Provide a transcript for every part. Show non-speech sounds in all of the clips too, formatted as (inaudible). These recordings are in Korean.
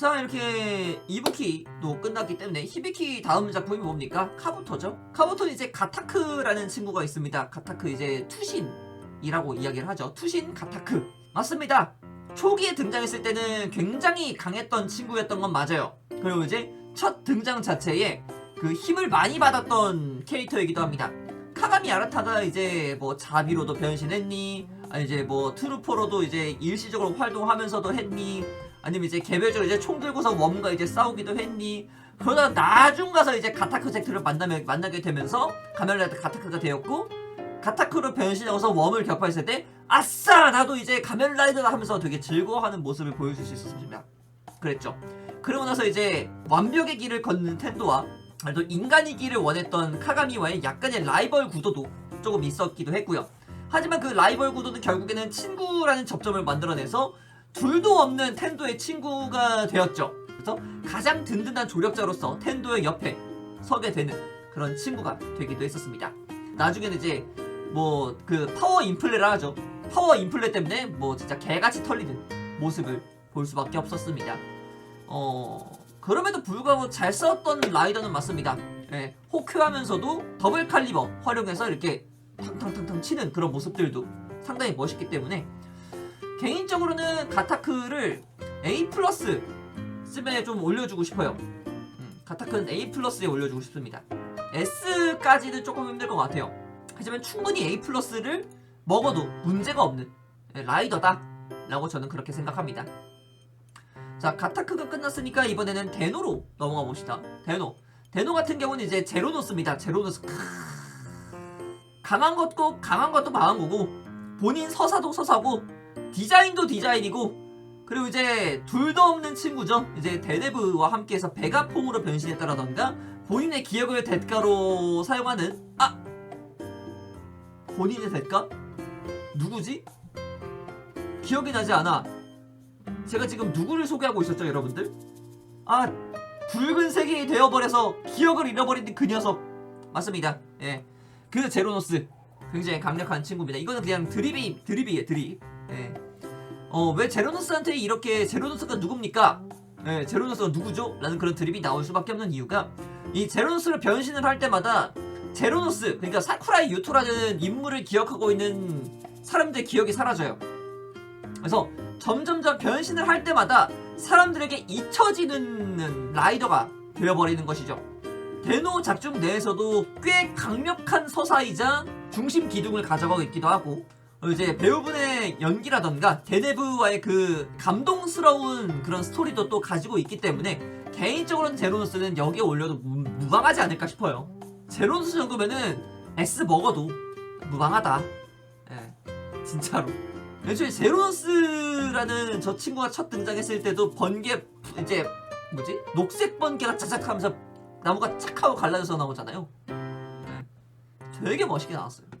자 이렇게 이부키도 끝났기 때문에 히비키 다음 작품이 뭡니까? 카부토죠. 카부토는 이제 가타크라는 친구가 있습니다. 가타크 이제 투신이라고 이야기를 하죠. 투신 가타크 맞습니다. 초기에 등장했을 때는 굉장히 강했던 친구였던 건 맞아요. 그리고 이제 첫 등장 자체에 그 힘을 많이 받았던 캐릭터이기도 합니다. 카가미 아라타가 이제 뭐 자비로도 변신했니? 아니 이제 뭐 트루퍼로도 이제 일시적으로 활동하면서도 했니? 아니면 이제 개별적으로 이제 총 들고서 웜과 이제 싸우기도 했니? 그러다 나중 가서 이제 가타크 잭트를 만나면, 만나게 되면서 가멜라이트 가타크가 되었고 가타크로 변신하고서 웜을 격파했을 때 아싸 나도 이제 가멜라이더다 하면서 되게 즐거워하는 모습을 보여줄 수 있었습니다. 그랬죠. 그러고 나서 이제 완벽의 길을 걷는 텐도와 또 길을 원했던 카가미와의 약간의 라이벌 구도도 조금 있었기도 했고요. 하지만 그 라이벌 구도는 결국에는 친구라는 접점을 만들어내서 둘도 없는 텐도의 친구가 되었죠. 그래서 가장 든든한 조력자로서 텐도의 옆에 서게 되는 그런 친구가 되기도 했었습니다. 나중에는 이제 뭐 그 파워 인플레라 하죠. 파워 인플레 때문에 뭐 진짜 개같이 털리는 모습을 볼 수밖에 없었습니다. 어 그럼에도 불구하고 잘 썼던 라이더는 맞습니다. 예, 호크하면서도 더블 칼리버 활용해서 이렇게 탕탕탕탕 치는 그런 모습들도 상당히 멋있기 때문에 개인적으로는 가타크를 A 플러스 쯤에 좀 올려주고 싶어요. 음, 가타크는 A 플러스에 올려주고 싶습니다. S까지는 조금 힘들 것 같아요. 하지만 충분히 A 플러스를 먹어도 문제가 없는 예, 라이더다 라고 저는 그렇게 생각합니다. 자 가타크가 끝났으니까 이번에는 데노로 넘어가 봅시다. 데노. 데노 같은 경우는 이제 제로노스입니다. 제로노스. 강한 것도 강한 것도 강한 거고 본인 서사도 서사고 디자인도 디자인이고 그리고 이제 둘도 없는 친구죠. 이제 데데브와 함께해서 베가폼으로 변신했다라던가 본인의 기억을 대가로 사용하는 아 본인의 대가 누구지? 기억이 나지 않아. 제가 지금 누구를 소개하고 있었죠, 여러분들? 아 붉은 색이 되어버려서 기억을 잃어버린 그 녀석 맞습니다. 예, 그 제로노스 굉장히 강력한 친구입니다. 이거는 그냥 드립이 드립이에요, 드립. 예. 어, 왜 제로노스한테 이렇게 제로노스가 누굽니까? 예, 제로노스가 누구죠? 라는 그런 드립이 나올 수밖에 없는 이유가 이 제로노스를 변신을 할 때마다 제로노스, 그러니까 사쿠라이 유토라는 인물을 기억하고 있는 사람들의 기억이 사라져요. 그래서 점점점 변신을 할 때마다 사람들에게 잊혀지는 라이더가 되어버리는 것이죠. 데노 작중 내에서도 꽤 강력한 서사이자 중심 기둥을 가져가고 있기도 하고 어, 이제 배우분의 연기라던가 데네브와의 그 감동스러운 그런 스토리도 또 가지고 있기 때문에 개인적으로는 제로노스는 여기에 올려도 무, 무방하지 않을까 싶어요. 제로노스 정도면은 S 먹어도 무방하다. 예, 진짜로. 애초에 제로노스라는 저 친구가 첫 등장했을 때도 번개 이제 뭐지 녹색 번개가 짜작하면서 나무가 착 하고 갈라져서 나오잖아요. 네. 되게 멋있게 나왔어요.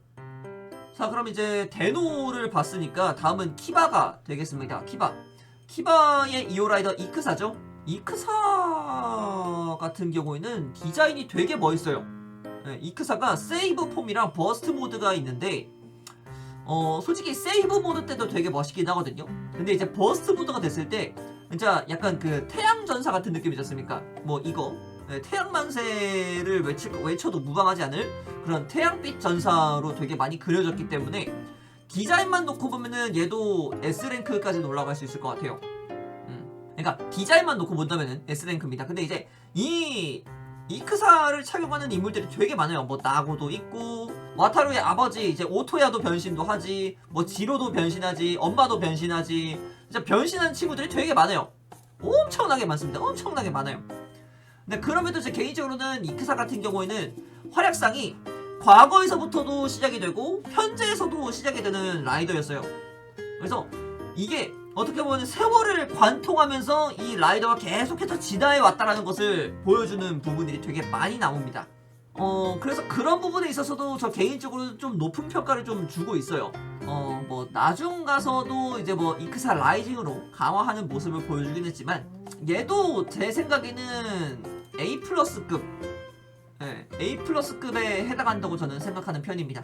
자 그럼 이제 데노를 봤으니까 다음은 키바가 되겠습니다. 키바. 키바의 이오라이더 이크사죠. 이크사 같은 경우에는 디자인이 되게 멋있어요. 네, 이크사가 세이브 폼이랑 버스트 모드가 있는데 어 솔직히 세이브 모드 때도 되게 멋있긴 하거든요. 근데 이제 버스트 모드가 됐을 때 진짜 약간 그 태양 전사 같은 느낌이지 않습니까? 뭐 이거 네, 태양 만세를 외치, 외쳐도 무방하지 않을 그런 태양빛 전사로 되게 많이 그려졌기 때문에 디자인만 놓고 보면은 얘도 S 랭크까지 올라갈 수 있을 것 같아요. 음. 그러니까 디자인만 놓고 본다면은 S 랭크입니다. 근데 이제 이 이크사를 착용하는 인물들이 되게 많아요. 뭐 나고도 있고 와타루의 아버지 이제 오토야도 변신도 하지, 뭐 지로도 변신하지, 엄마도 변신하지. 진짜 변신한 친구들이 되게 많아요. 엄청나게 많습니다. 엄청나게 많아요. 근데 그럼에도 제 개인적으로는 이크사 같은 경우에는 활약상이 과거에서부터도 시작이 되고 현재에서도 시작이 되는 라이더였어요. 그래서 이게 어떻게 보면 세월을 관통하면서 이 라이더가 계속해서 진화해 왔다라는 것을 보여주는 부분들이 되게 많이 나옵니다. 어, 그래서 그런 부분에 있어서도 저 개인적으로 좀 높은 평가를 좀 주고 있어요. 어, 뭐, 나중 가서도 이제 뭐, 이크사 라이징으로 강화하는 모습을 보여주긴 했지만, 얘도 제 생각에는 A 플러스급, 예, A 플러스급에 해당한다고 저는 생각하는 편입니다.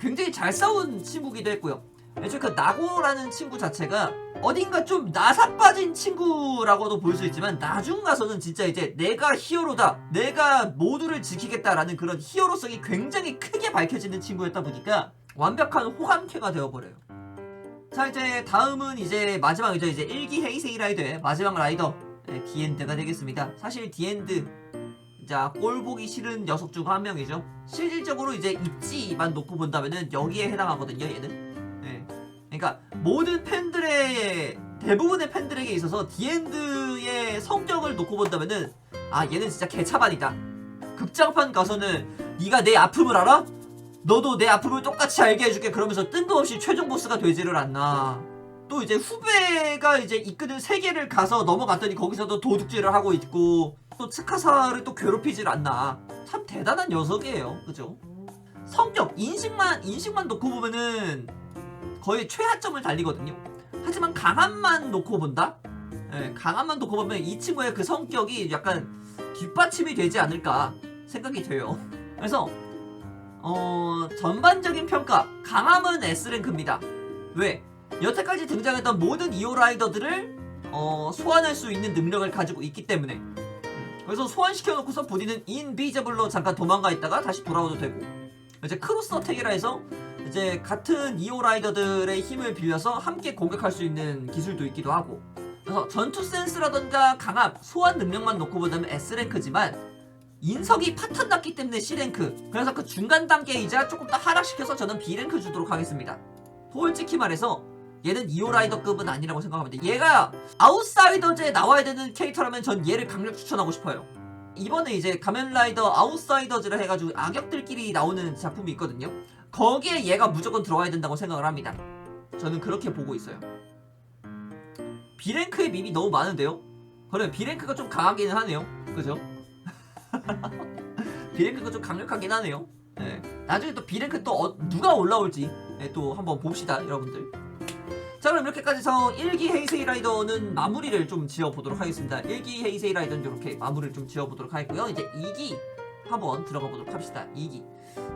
굉장히 잘 싸운 친구기도 했고요. 애초에 그 나고라는 친구 자체가 어딘가 좀 나사 빠진 친구라고도 볼 수 있지만 나중 가서는 진짜 이제 내가 히어로다 내가 모두를 지키겠다라는 그런 히어로성이 굉장히 크게 밝혀지는 친구였다 보니까 완벽한 호감캐가 되어버려요 자 이제 다음은 이제 마지막이죠 이제 1기 헤이세이 라이더의 마지막 라이더 네, 디엔드가 되겠습니다 사실 디엔드 자, 꼴 보기 싫은 녀석 중 한 명이죠. 실질적으로 이제 입지만 놓고 본다면은 여기에 해당하거든요, 얘는. 예. 그러니까 모든 팬들의 대부분의 팬들에게 있어서 디엔드의 성격을 놓고 본다면은 아, 얘는 진짜 개차반이다. 극장판 가서는 네가 내 아픔을 알아? 너도 내 아픔을 똑같이 알게 해줄게. 그러면서 뜬금없이 최종 보스가 되지를 않나. 또 이제 후배가 이제 이끄는 세계를 가서 넘어갔더니 거기서도 도둑질을 하고 있고 또 츠카사를 또 괴롭히질 않나. 참 대단한 녀석이에요. 그죠? 성격 인식만 인식만 놓고 보면은 거의 최하점을 달리거든요. 하지만 강함만 놓고 본다? 예, 강함만 놓고 보면 이 친구의 그 성격이 약간 뒷받침이 되지 않을까 생각이 돼요. 그래서 어 전반적인 평가. 강함은 S랭크입니다. 왜 여태까지 등장했던 모든 이오 라이더들을 어, 소환할 수 있는 능력을 가지고 있기 때문에. 그래서 소환시켜놓고서 본인은 인비저블로 잠깐 도망가 있다가 다시 돌아오도 되고. 이제 크로스 어택이라 해서 이제 같은 이오 라이더들의 힘을 빌려서 함께 공격할 수 있는 기술도 있기도 하고. 그래서 전투 센스라던가 강압, 소환 능력만 놓고 보자면 S랭크지만 인석이 파탄 났기 때문에 C랭크. 그래서 그 중간 단계이자 조금 더 하락시켜서 저는 B랭크 주도록 하겠습니다. 솔직히 말해서 얘는 2호 라이더급은 아니라고 생각합니다. 얘가 아웃사이더즈에 나와야 되는 캐릭터라면 전 얘를 강력 추천하고 싶어요. 이번에 이제 가면라이더 아웃사이더즈를 해가지고 악역들끼리 나오는 작품이 있거든요. 거기에 얘가 무조건 들어와야 된다고 생각을 합니다. 저는 그렇게 보고 있어요. B랭크의 밈이 너무 많은데요? 그래 B랭크가 좀 강하기는 하네요. 그죠? (laughs) B랭크가 좀 강력하긴 하네요. 네. 나중에 또 B랭크 또 어- 누가 올라올지 네, 또 한번 봅시다 여러분들. 자 그럼 이렇게까지 해서 1기 헤이세이 라이더는 마무리를 좀 지어보도록 하겠습니다. 1기 헤이세이 라이더는 이렇게 마무리를 좀 지어보도록 하겠고요. 이제 2기 한번 들어가 보도록 합시다. 2기.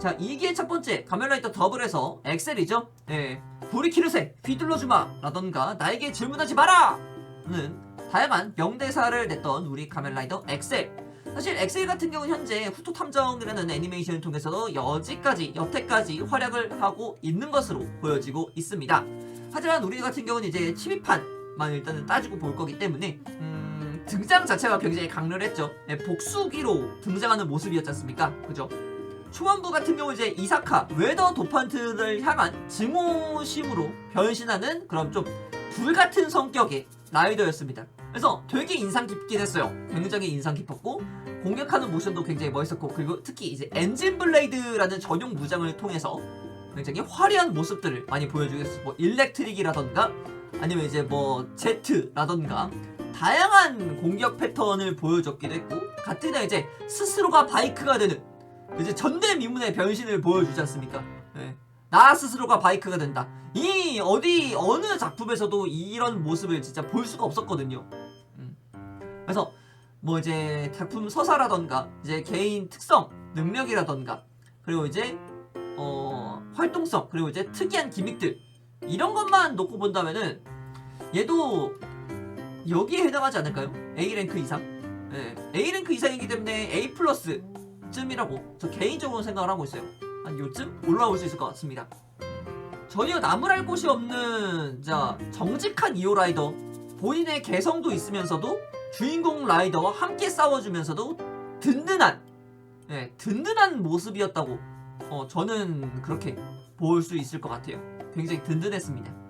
자 2기의 첫 번째 가면라이더 더블에서 엑셀이죠? 예. 불이 키르세 휘둘러주마 라던가 나에게 질문하지 마라! 는 다양한 명대사를 냈던 우리 가면라이더 엑셀. 사실 엑셀 같은 경우는 현재 후토 탐정이라는 애니메이션을 통해서도 여지까지 여태까지 활약을 하고 있는 것으로 보여지고 있습니다 하지만 우리 같은 경우는 이제 침입판만 일단은 따지고 볼 거기 때문에 음, 등장 자체가 굉장히 강렬했죠. 네, 복수기로 등장하는 모습이었지 않습니까? 그죠? 초반부 같은 경우 이제 이사카 웨더 도판트를 향한 증오심으로 변신하는 그런 좀 불같은 성격의 라이더였습니다. 그래서 되게 인상 깊긴 했어요. 굉장히 인상 깊었고 공격하는 모션도 굉장히 멋있었고 그리고 특히 이제 엔진 블레이드라는 전용 무장을 통해서 굉장히 화려한 모습들을 많이 보여주겠어. 뭐 일렉트릭이라던가 아니면 이제 뭐 제트라던가 다양한 공격 패턴을 보여줬기도 했고 같은 해 이제 스스로가 바이크가 되는 이제 전대미문의 변신을 보여주지 않습니까? 예. 나 스스로가 바이크가 된다. 이 어디 어느 작품에서도 이런 모습을 진짜 볼 수가 없었거든요. 음. 그래서 뭐 이제 작품 서사라던가 이제 개인 특성, 능력이라던가 그리고 이제 어, 활동성 그리고 이제 특이한 기믹들 이런 것만 놓고 본다면은 얘도 여기에 해당하지 않을까요? A 랭크 이상? 네, A 랭크 이상이기 때문에 A 플러스 쯤이라고 저 개인적으로 생각을 하고 있어요. 한 요쯤 올라올 수 있을 것 같습니다. 전혀 나무랄 곳이 없는 자 정직한 이오 라이더 본인의 개성도 있으면서도 주인공 라이더와 함께 싸워주면서도 든든한 네, 든든한 모습이었다고 어, 저는 그렇게 볼 수 있을 것 같아요. 굉장히 든든했습니다.